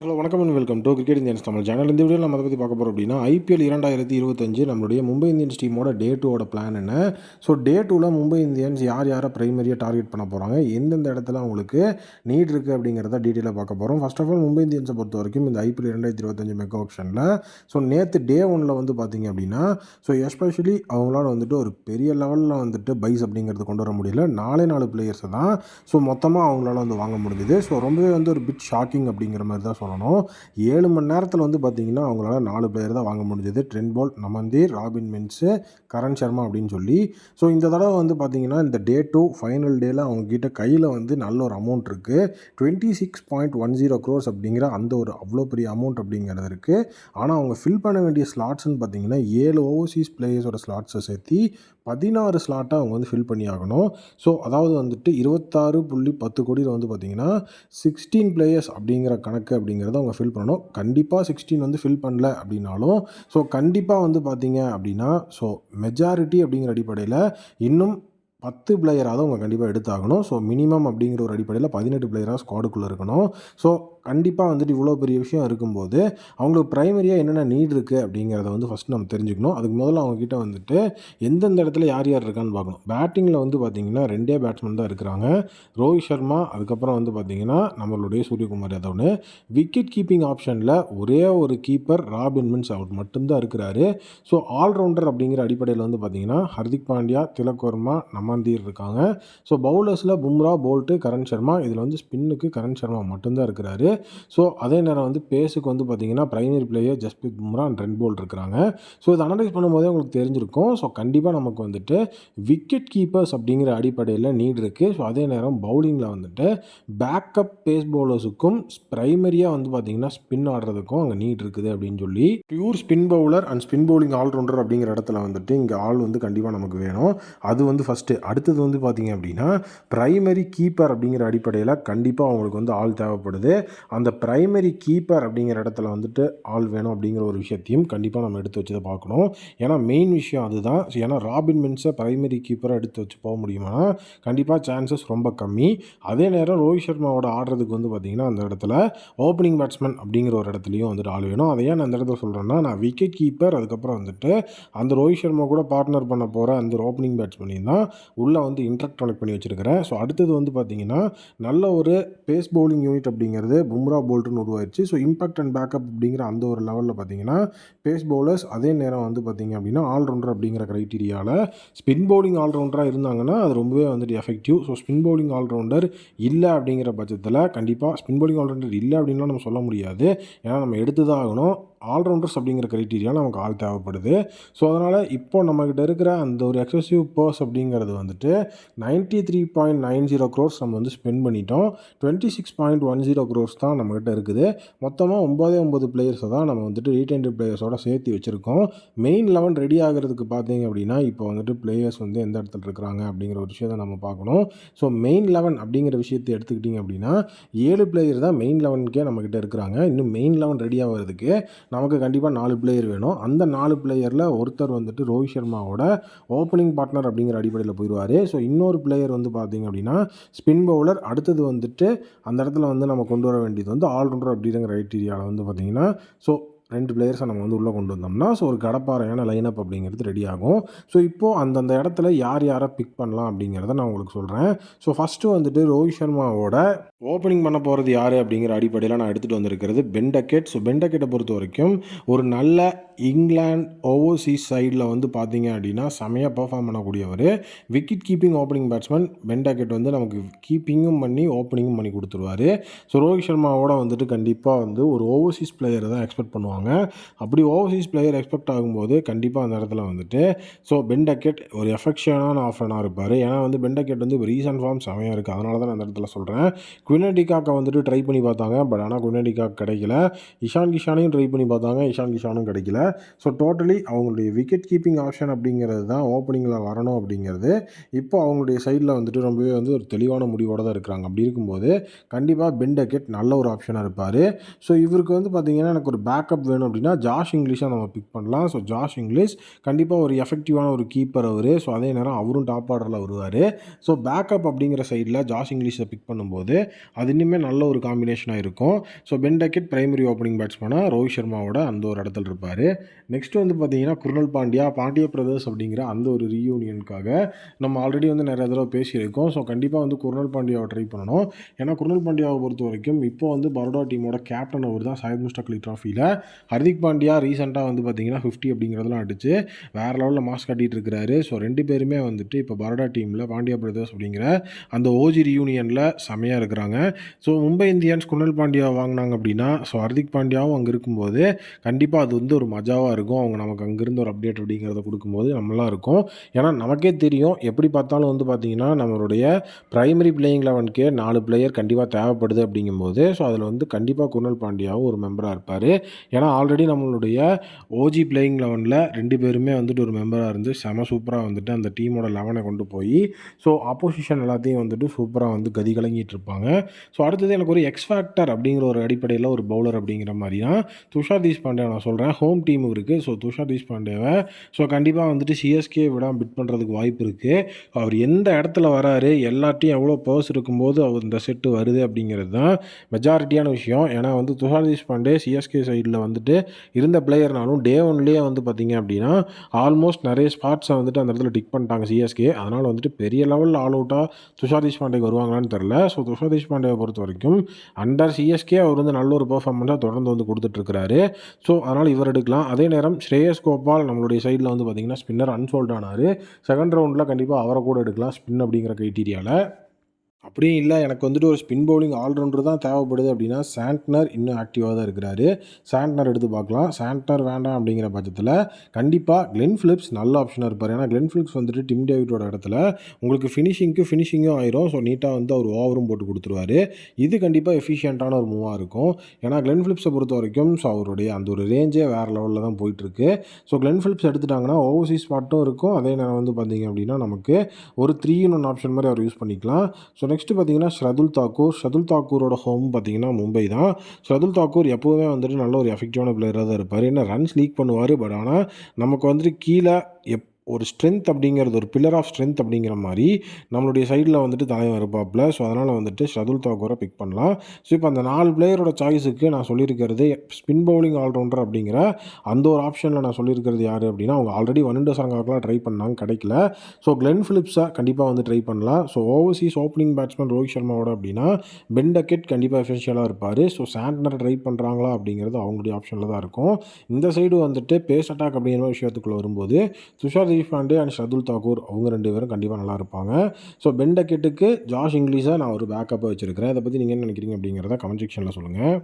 Hello வணக்கம் and welcome to cricket Indians Tamil channel இந்த video நம்ம அதை பற்றி பார்க்க போகிறோம் அப்படின்னா ஐபிஎல் இரண்டாயிரத்தி இருபத்தஞ்சு நம்மளுடைய மும்பை இந்தியன்ஸ் டீமோட டே டூவோட பிளான் என்ன? ஸோ டே டூவில் மும்பை இந்தியன்ஸ் யார் யாரை ப்ரைமரியாக டார்கெட் பண்ண போகிறாங்க எந்தெந்த இடத்துல அவங்களுக்கு நீட் இருக்குது அப்படிங்கிறத டீட்டெயிலாக பார்க்க போகிறோம் ஃபர்ஸ்ட் ஆஃப் ஆல் மும்பை இந்தியன்ஸை பொறுத்த வரைக்கும் இந்த ஐபிஎல் இரண்டாயிரத்தி இருபத்தஞ்சு மெகா ஆப்ஷனில் ஸோ நேற்று டே ஒனில் வந்து பார்த்தீங்க அப்படின்னா ஸோ எஸ்பெஷலி அவங்களால வந்துட்டு ஒரு பெரிய லெவலில் வந்துட்டு பைஸ் அப்படிங்கிறது கொண்டு வர முடியல. நாலே நாலு பிளேயர்ஸை தான் ஸோ மொத்தமாக அவங்களால வந்து வாங்க முடிஞ்சுது. ஸோ ரொம்பவே வந்து ஒரு பிட் ஷாக்கிங் அப்படிங்கிற மாதிரி தான் சொல்லணும். ஏழு மணி நேரத்தில் வந்து பார்த்தீங்கன்னா அவங்களால நாலு பிளேயர் தான் வாங்க முடிஞ்சது. ட்ரெண்ட் பால் நமந்தீர் ராபின் மின்ஸு கரண் சர்மா அப்படின்னு சொல்லி. ஸோ இந்த தடவை வந்து பார்த்தீங்கன்னா இந்த டே டூ ஃபைனல் டேயில் அவங்கக்கிட்ட கையில் வந்து நல்ல ஒரு அமௌண்ட் இருக்குது twenty six point one zero crores அப்படிங்கிற அந்த ஒரு அவ்வளோ பெரிய அமௌண்ட் அப்படிங்கிறது இருக்குது ஆனால் அவங்க ஃபில் பண்ண வேண்டிய ஸ்லாட்ஸ்னு பார்த்தீங்கன்னா ஏழு ஓவர்சீஸ் பிளேயர்ஸோட ஸ்லாட்ஸை சேர்த்து பதினாறு ஸ்லாட்டை அவங்க வந்து ஃபில் பண்ணி ஆகணும். ஸோ அதாவது வந்துட்டு இருபத்தாறு புள்ளி பத்து கோடியில் வந்து பார்த்தீங்கன்னா சிக்ஸ்டீன் பிளேயர்ஸ் அப்படிங்கிற கணக்கு அப்படிங்கிறத அவங்க ஃபில் பண்ணணும். கண்டிப்பாக சிக்ஸ்டீன் வந்து ஃபில் பண்ணல அப்படின்னாலும் ஸோ கண்டிப்பாக வந்து பார்த்தீங்க அப்படின்னா ஸோ மெஜாரிட்டி அப்படிங்கிற அடிப்படையில் இன்னும் பத்து பிளேயராவது அவங்க கண்டிப்பாக எடுத்தாகணும். ஸோ மினிமம் அப்படிங்கிற ஒரு அடிப்படையில் பதினெட்டு பிளேயராக ஸ்குவாடுக்குள்ளே இருக்கணும். ஸோ கண்டிப்பாக வந்துட்டு இவ்வளோ பெரிய விஷயம் இருக்கும்போது அவங்களுக்கு ப்ரைமரியாக என்னென்ன நீட் இருக்குது அப்படிங்கிறத வந்து ஃபஸ்ட் நம்ம தெரிஞ்சுக்கணும். அதுக்கு முதல்ல அவங்கக்கிட்ட வந்துட்டு எந்தெந்த இடத்துல யார் யார் இருக்கான்னு பார்க்கணும். பேட்டிங்கில் வந்து பார்த்திங்கன்னா ரெண்டே பேட்ஸ்மேன் தான் இருக்கிறாங்க. ரோஹித் சர்மா அதுக்கப்புறம் வந்து பார்த்திங்கன்னா நம்மளுடைய சூரியகுமார் யாதவ்னு. விக்கெட் கீப்பிங் ஆப்ஷனில் ஒரே ஒரு கீப்பர் ராபின் மின்ஸ் அவர் மட்டும்தான் இருக்கிறாரு. ஸோ ஆல்ரவுண்டர் அப்படிங்கிற அடிப்படையில் வந்து பார்த்திங்கன்னா ஹர்திக் பாண்டியா திலக் வர்மா நமந்தீர் இருக்காங்க. ஸோ பவுலர்ஸில் பும்ரா போல்ட்டு கரண் சர்மா. இதில் வந்து ஸ்பின்னுக்கு கரண் சர்மா மட்டும்தான் இருக்கிறாரு. ஸோ அதே நேரம் வந்து பேஸுக்கு வந்து பார்த்திங்கன்னா primary player Jasprit Bumrah and Trent Boult இருக்கிறாங்க. ஸோ இதை அனலைஸ் பண்ணும்போதே உங்களுக்கு தெரிஞ்சிருக்கும். ஸோ கண்டிப்பாக நமக்கு வந்துட்டு விக்கெட் கீப்பர்ஸ் அப்படிங்கிற அடிப்படையில் நீட் இருக்குது ஸோ அதே நேரம் பவுலிங்கில் வந்துட்டு பேக்கப் பேஸ் பவுலர்ஸுக்கும் ப்ரைமரியாக வந்து பார்த்திங்கன்னா ஸ்பின் ஆடுறதுக்கும் அங்கே நீட் இருக்குது அப்படின்னு சொல்லி pure spin bowler and spin bowling allrounder அப்படிங்கிற இடத்துல வந்துட்டு இங்கே ஆள் வந்து கண்டிப்பாக நமக்கு வேணும். அது வந்து ஃபஸ்ட்டு அடுத்தது வந்து பார்த்திங்க அப்படின்னா ப்ரைமரி கீப்பர் அப்படிங்கிற அடிப்படையில் கண்டிப்பாக அவங்களுக்கு வந்து ஆள் தேவைப்படுது. அந்த ப்ரைமரி கீப்பர் அப்படிங்கிற இடத்துல வந்துட்டு ஆள் வேணும் அப்படிங்கிற ஒரு விஷயத்தையும் கண்டிப்பாக நம்ம எடுத்து வச்சு தான் பார்க்கணும். ஏன்னா மெயின் விஷயம் அதுதான். ஏன்னா ராபின் மின்ஸை ப்ரைமரி கீப்பராக எடுத்து வச்சு போக முடியுமா கண்டிப்பாக சான்சஸ் ரொம்ப கம்மி. அதே நேரம் ரோஹித் சர்மாவோட ஆடுறதுக்கு வந்து பார்த்திங்கன்னா அந்த இடத்துல ஓப்பனிங் பேட்ஸ்மேன் அப்படிங்கிற ஒரு இடத்துலையும் வந்துட்டு ஆள் வேணும். அதை ஏன் நான் அந்த இடத்துல சொல்கிறேன்னா நான் விக்கெட் கீப்பர் அதுக்கப்புறம் வந்துட்டு அந்த ரோஹித் சர்மா கூட பார்ட்னர் பண்ண போகிற அந்த ஓப்பனிங் பேட்ஸ்மேனையும் தான் உள்ளே வந்து இன்ட்ராக்ட் கனெக்ட் பண்ணி வச்சுருக்கிறேன். ஸோ அடுத்தது வந்து பார்த்திங்கன்னா நல்ல ஒரு பேஸ் பவுலிங் யூனிட் அப்படிங்கிறது பும்ரா போல்ட்டுன்னு உருவாயிருச்சு. ஸோ இம்பாக்ட் அண்ட் பேக்கப் அப்படிங்கிற அந்த ஒரு லெவலில் பார்த்தீங்கன்னா பேஸ் பவுலர்ஸ் அதே நேரம் வந்து பார்த்திங்க அப்படின்னா ஆல்ரவுண்டர் அப்படிங்கிற க்ரைட்டீரியாவில் ஸ்பின் பவுலிங் ஆல்ரவுண்டராக இருந்தாங்கன்னா அது ரொம்பவே வந்துட்டு effective so spin bowling allrounder இல்லை அப்படிங்கிற பட்சத்தில் கண்டிப்பாக ஸ்பின் பவுலிங் ஆல்ரவுண்டர் இல்லை அப்படின்லாம் நம்ம சொல்ல முடியாது. ஏன்னா நம்ம எடுத்து தான் ஆகணும். ஆல்ரவுண்டர்ஸ் அப்படிங்கிற க்ரைட்டீரியா நமக்கு ஆள் தேவைப்படுது. ஸோ அதனால் இப்போ நம்மக்கிட்ட இருக்கிற அந்த ஒரு எக்ஸசிவ் பர்ஸ் அப்படிங்கிறது வந்துட்டு ninety three point nine zero crores நம்ம வந்து ஸ்பெண்ட் பண்ணிட்டோம். Twenty six point one zero crores தான் நம்மக்கிட்ட இருக்குது. மொத்தமாக ஒம்பதே ஒம்பது பிளேயர்ஸை தான் நம்ம வந்துட்டு ரீடைன்டு பிளேயர்ஸோட சேர்த்து வச்சுருக்கோம். மெயின் லெவன் ரெடி ஆகிறதுக்கு பார்த்தீங்க அப்படின்னா இப்போ வந்துட்டு பிளேயர்ஸ் வந்து எந்த இடத்துல இருக்கிறாங்க அப்படிங்கிற ஒரு விஷயத்தை நம்ம பார்க்கணும். ஸோ மெயின் லெவன் அப்படிங்கிற விஷயத்தை எடுத்துக்கிட்டிங்க அப்படின்னா ஏழு பிளேயர் தான் மெயின் லெவனுக்கே நம்மக்கிட்ட இருக்கிறாங்க. இன்னும் மெயின் லெவன் ரெடி ஆகிறதுக்கு நமக்கு கண்டிப்பாக நாலு பிளேயர் வேணும். அந்த நாலு பிளேயரில் ஒருத்தர் வந்துட்டு ரோஹித் சர்மாவோட ஓப்பனிங் பார்ட்னர் அப்படிங்கிற அடிப்படையில் போயிடுவார் ஸோ இன்னொரு பிளேயர் வந்து பார்த்திங்க அப்படின்னா ஸ்பின் பவுலர் அடுத்தது வந்துட்டு அந்த இடத்துல வந்து நம்ம கொண்டு வர வேண்டியது வந்து ஆல்ரவுண்டர் அப்படிங்கிற க்ரைட்டீரியாவில் வந்து பார்த்திங்கன்னா ஸோ ரெண்டு பிளேயர்ஸை நம்ம வந்து உள்ளே கொண்டு வந்தோம்னா ஸோ ஒரு கடப்பாறையான லைனப் அப்படிங்கிறது ரெடி ஆகும். ஸோ இப்போது அந்தந்த இடத்துல யார் யாரை பிக் பண்ணலாம் அப்படிங்கிறத நான் உங்களுக்கு சொல்கிறேன் ஸோ ஃபஸ்ட்டு வந்துட்டு ரோஹித் சர்மாவோட ஓப்பனிங் பண்ண போகிறது யார் அப்படிங்கிற அடிப்படையில் நான் எடுத்துகிட்டு வந்திருக்கிறது பெண்டக்கெட் ஸோ பெண்டக்கெட்டை பொறுத்த வரைக்கும் ஒரு நல்ல இங்கிலாந்து ஓவர்சீஸ் சைடில் வந்து பார்த்தீங்க அப்படின்னா செமையாக perform பண்ணக்கூடியவர். Wicket keeping opening batsman Ben Duckett வந்து நமக்கு கீப்பிங்கும் பண்ணி ஓப்பனிங்கும் பண்ணி கொடுத்துருவார். ஸோ ரோஹித் சர்மாவோட வந்துட்டு கண்டிப்பாக வந்து ஒரு ஓவர்சீஸ் பிளேயரை தான் எக்ஸ்பெக்ட் பண்ணுவாங்க. அப்படி ஓவர்சீஸ் பிளேயர் எக்ஸ்பெக்ட் ஆகும்போது கண்டிப்பாக அந்த இடத்துல வந்துட்டு ஸோ பெண்டக்கெட் ஒரு எஃபெக்ஷனான ஆஃபனாக இருப்பார். ஏன்னா வந்து பெண்டக்கெட் வந்து ரீசன்ட் ஃபார்ம் செமையாக இருக்குது அதனால தான் நான் அந்த இடத்துல சொல்கிறேன் குவினடிகாக்கை வந்துட்டு ட்ரை பண்ணி பார்த்தாங்க. பட் ஆனால் குவினடிகாக் கிடைக்கல. இஷான் கிஷானையும் ட்ரை பண்ணி பார்த்தாங்க. இஷான் கிஷானும் கிடைக்கல. ஸோ டோட்டலி அவங்களுடைய விக்கெட் கீப்பிங் ஆப்ஷன் அப்படிங்கிறது தான் ஓப்பனிங்கில் வரணும் அப்படிங்கிறது. இப்போ அவங்களுடைய சைடில் வந்துட்டு ரொம்பவே வந்து ஒரு தெளிவான முடிவோடு தான் இருக்கிறாங்க. அப்படி இருக்கும்போது கண்டிப்பாக பெண்டக்கெட் நல்ல ஒரு ஆப்ஷனாக இருப்பார். ஸோ இவருக்கு வந்து பார்த்திங்கன்னா எனக்கு ஒரு பேக்கப் பேக்கப் வேணும் அப்படின்னா ஜாஷ் இங்கிலீஷை நம்ம பிக் பண்ணலாம். ஸோ ஜாஷ் இங்கிலீஷ் கண்டிப்பாக ஒரு எஃபெக்டிவான ஒரு கீப்பர் அவர். ஸோ அதே நேரம் அவரும் டாப் ஆர்டரில் வருவார். ஸோ பேக்கப் அப்படிங்கிற சைடில் ஜாஷ் இங்கிலீஷை பிக் பண்ணும்போது அது இன்னுமே நல்ல ஒரு காம்பினேஷனாக இருக்கும். ஸோ பென்டக்கெட் பிரைமரி ஓப்பனிங் பேட்ஸ்மேனாக ரோஹித் சர்மாவோட அந்த ஒரு இடத்துல இருப்பார். நெக்ஸ்ட் வந்து பார்த்தீங்கன்னா குருணல் பாண்டியா பாண்டிய பிரதர்ஸ் அப்படிங்கிற அந்த ஒரு ரீயூனியனுக்காக நம்ம ஆல்ரெடி வந்து நிறைய தடவை பேசியிருக்கோம். ஸோ கண்டிப்பாக வந்து குருணல் பாண்டியாவை ட்ரை பண்ணணும். ஏன்னா குருணல் பாண்டியாவை பொறுத்த வரைக்கும் இப்போ வந்து பரோடா டீமோட கேப்டன் அவர் தான் சாயத் முஸ்டாக் அலி ட்ராஃபியில் ஹர்திக் பாண்டியா ரீசெண்டாக வந்து பார்த்தீங்கன்னா ஃபிஃப்டி அப்படிங்கிறதெல்லாம் அடிச்சு வேறு லெவலில் மாஸ் காட்டிகிட்டு இருக்கிறாரு. ஸோ ரெண்டு பேருமே வந்துட்டு இப்போ பரோடா டீமில் பாண்டியா பிரதர்ஸ் அப்படிங்கிற அந்த ஓஜி ரியூனியனில் செமையாக இருக்கிறாங்க. ஸோ மும்பை இந்தியன்ஸ் குணல் பாண்டியா வாங்கினாங்க அப்படின்னா ஸோ ஹர்திக் பாண்டியாவும் அங்கே இருக்கும்போது கண்டிப்பாக அது வந்து ஒரு மஜாவாக இருக்கும். அவங்க நமக்கு அங்கேருந்து ஒரு அப்டேட் அப்படிங்கிறத கொடுக்கும்போது நம்மளாம் இருக்கும். ஏன்னா நமக்கே தெரியும் எப்படி பார்த்தாலும் வந்து பார்த்திங்கன்னா நம்மளுடைய ப்ரைமரி பிளேயிங் லெவனுக்கே நாலு பிளேயர் கண்டிப்பாக தேவைப்படுது அப்படிங்கும்போது ஸோ அதில் வந்து கண்டிப்பாக குணல் பாண்டியாவும் ஒரு மெம்பராக இருப்பார். ஏன்னா ஆல்ரெடி நம்மளுடைய ஓஜி பிளேயிங் லெவனில் ரெண்டு பேருமே வந்துட்டு ஒரு மெம்பராக இருந்து செம சூப்பராக வந்துட்டு அந்த டீமோட லெவனை கொண்டு போய் ஸோ அப்போசிஷன் எல்லாத்தையும் வந்துட்டு சூப்பராக வந்து கதி கலங்கிட்டு இருப்பாங்க. ஸோ அடுத்தது எனக்கு ஒரு எக்ஸ் ஃபேக்டர் அப்படிங்கிற ஒரு அடிப்படையில் ஒரு பவுலர் அப்படிங்கிற மாதிரி தான் துஷார் தேஷ்பாண்டே நான் சொல்கிறேன் ஹோம் டீம் இருக்குது ஸோ துஷார் தேஷ்பாண்டேவை ஸோ கண்டிப்பாக வந்துட்டு சிஎஸ்கே விடாமல் பிட் பண்ணுறதுக்கு வாய்ப்பு இருக்குது அவர் எந்த இடத்துல வராரு எல்லாத்தையும் எவ்வளோ பர்ஸ் இருக்கும்போது அவர் இந்த செட்டு வருது அப்படிங்கிறது தான் மெஜாரிட்டியான விஷயம். ஏன்னா வந்து துஷார் தேஷ்பாண்டே சிஎஸ்கே சைடில் வந்து வந்துட்டு இருந்த பிளேயர்னாலும் டே ஒன்லேயே வந்து பார்த்திங்க அப்படின்னா ஆல்மோஸ்ட் நிறைய ஸ்பாட்ஸை வந்துட்டு அந்த இடத்துல டிக் பண்ணிட்டாங்க சிஎஸ்கே அதனால் வந்துட்டு பெரிய லெவலில் ஆல் அவுட்டாக துஷார் தேஷ்பாண்டேக்கு வருவாங்களான்னு தெரில ஸோ துஷார் தேஷ்பாண்டேவை பொறுத்த வரைக்கும் அண்டர் சிஎஸ்கே அவர் வந்து நல்ல ஒரு பர்ஃபார்மன்ஸாக தொடர்ந்து வந்து கொடுத்துட்ருக்கிறாரு ஸோ அதனால் இவர் எடுக்கலாம். அதே நேரம் ஸ்ரேயஸ் கோபால் நம்மளுடைய சைடில் வந்து பார்த்திங்கன்னா ஸ்பின்னர் அன்சோல்ட் ஆனார். செகண்ட் ரவுண்டில் கண்டிப்பாக அவரை கூட எடுக்கலாம் ஸ்பின் அப்படிங்கிற க்ரைட்டீரியாவில் அப்படியும் இல்லை. எனக்கு வந்துட்டு ஒரு ஸ்பின் பவுலிங் ஆல்ரவுண்டர் தான் தேவைப்படுது அப்படின்னா சாண்ட்னர் இன்னும் ஆக்டிவாக தான் இருக்கிறாரு. சாண்ட்னர் எடுத்து பார்க்கலாம். சாண்ட்னர் வேண்டாம் அப்படிங்கிற பட்சத்தில் கண்டிப்பாக கிளென் ஃபிலிப்ஸ் நல்ல ஆப்ஷனாக இருப்பார். ஏன்னா கிளென் ஃபிலிப்ஸ் வந்துட்டு டிம் டேவிட்டோட இடத்துல உங்களுக்கு ஃபினிஷிங்க்கு ஃபினிஷிங்கும் ஆயிரும். ஸோ நீட்டாக வந்து அவர் ஓவரும் போட்டு கொடுத்துருவாரு. இது கண்டிப்பாக எஃபிஷியண்ட்டான ஒரு மூவாக இருக்கும். ஏன்னா கிளென் ஃபிலிப்ஸை பொறுத்த வரைக்கும் ஸோ அவருடைய அந்த ஒரு ரேஞ்சே வேறு லெவலில் தான் போயிட்டுருக்கு. ஸோ கிளென் ஃபிலிப்ஸ் எடுத்துட்டாங்கன்னா ஓவர்சீஸ் ஸ்பாட்டும் இருக்கும். அதே நேரம் வந்து பார்த்தீங்க அப்படின்னா நமக்கு ஒரு த்ரீ இன் ஒன் ஆப்ஷன் மாதிரி அவர் யூஸ் பண்ணிக்கலாம். ஸோ நெக்ஸ்ட்டு பார்த்தீங்கன்னா ஷதுல் தாக்கூர் ஷதுல் தாக்கூரோட ஹோம் பார்த்தீங்கன்னா மும்பை தான். ஷதுல் தாக்கூர் எப்போவுமே வந்துட்டு நல்ல ஒரு எஃபெக்டிவான பிளேயராக தான் இருப்பார். என்ன ரன்ஸ் லீக் பண்ணுவார். பட் ஆனால் நமக்கு வந்துட்டு கீழே எப் ஒரு ஸ்ட்ரென்த் அப்படிங்கிறது ஒரு பில்லர் ஆஃப் ஸ்ட்ரென்த் அப்படிங்கிற மாதிரி நம்மளுடைய சைடில் வந்துட்டு தலைவன் இருப்பாப்ல ஸோ அதனால் வந்துட்டு ஷதுல் தாக்கூரை பிக் பண்ணலாம். ஸோ இப்போ அந்த நாலு பிளேயரோட சாய்ஸுக்கு நான் சொல்லியிருக்கிறது ஸ்பின் பவுலிங் ஆல்ரவுண்டர் அப்படிங்கிற அந்த ஒரு ஆப்ஷனில் நான் சொல்லியிருக்கிறது யார் அப்படின்னா அவங்க ஆல்ரெடி வனிண்டோ சரங்காக்கெலாம் ட்ரை பண்ணாங்க கிடைக்கல. ஸோ கிளென் ஃபிலிப்ஸை கண்டிப்பாக வந்து ட்ரை பண்ணலாம். So overseas opening batsman Rohit சர்மாவோட அப்படின்னா பென்டக்கெட் கண்டிப்பாக எஃபென்ஷியலாக இருப்பார். ஸோ சாண்ட்னர் ட்ரை பண்ணுறாங்களா அப்படிங்கிறது அவங்களுடைய ஆப்ஷனில் தான் இருக்கும். இந்த சைடு வந்துட்டு பேஸ் அட்டாக் அப்படிங்கிற விஷயத்துக்குள்ளே வரும்போது துஷார் தேஷ்பாண்டே அண்ட் ஷர்துல் தாக்கூர் அவங்க ரெண்டு பேரும் கண்டிப்பாக நல்லா இருப்பாங்க. ஸோ பெண்டக்கெட்டுக்கு ஜாஷ் இங்கிலீஷை நான் ஒரு பேக்கப்பாக வச்சுருக்கிறேன். இதை பற்றி நீங்கள் என்ன நினைக்கிறீங்க அப்படிங்கிறத கமெண்ட் செக்ஷனில் சொல்லுங்கள்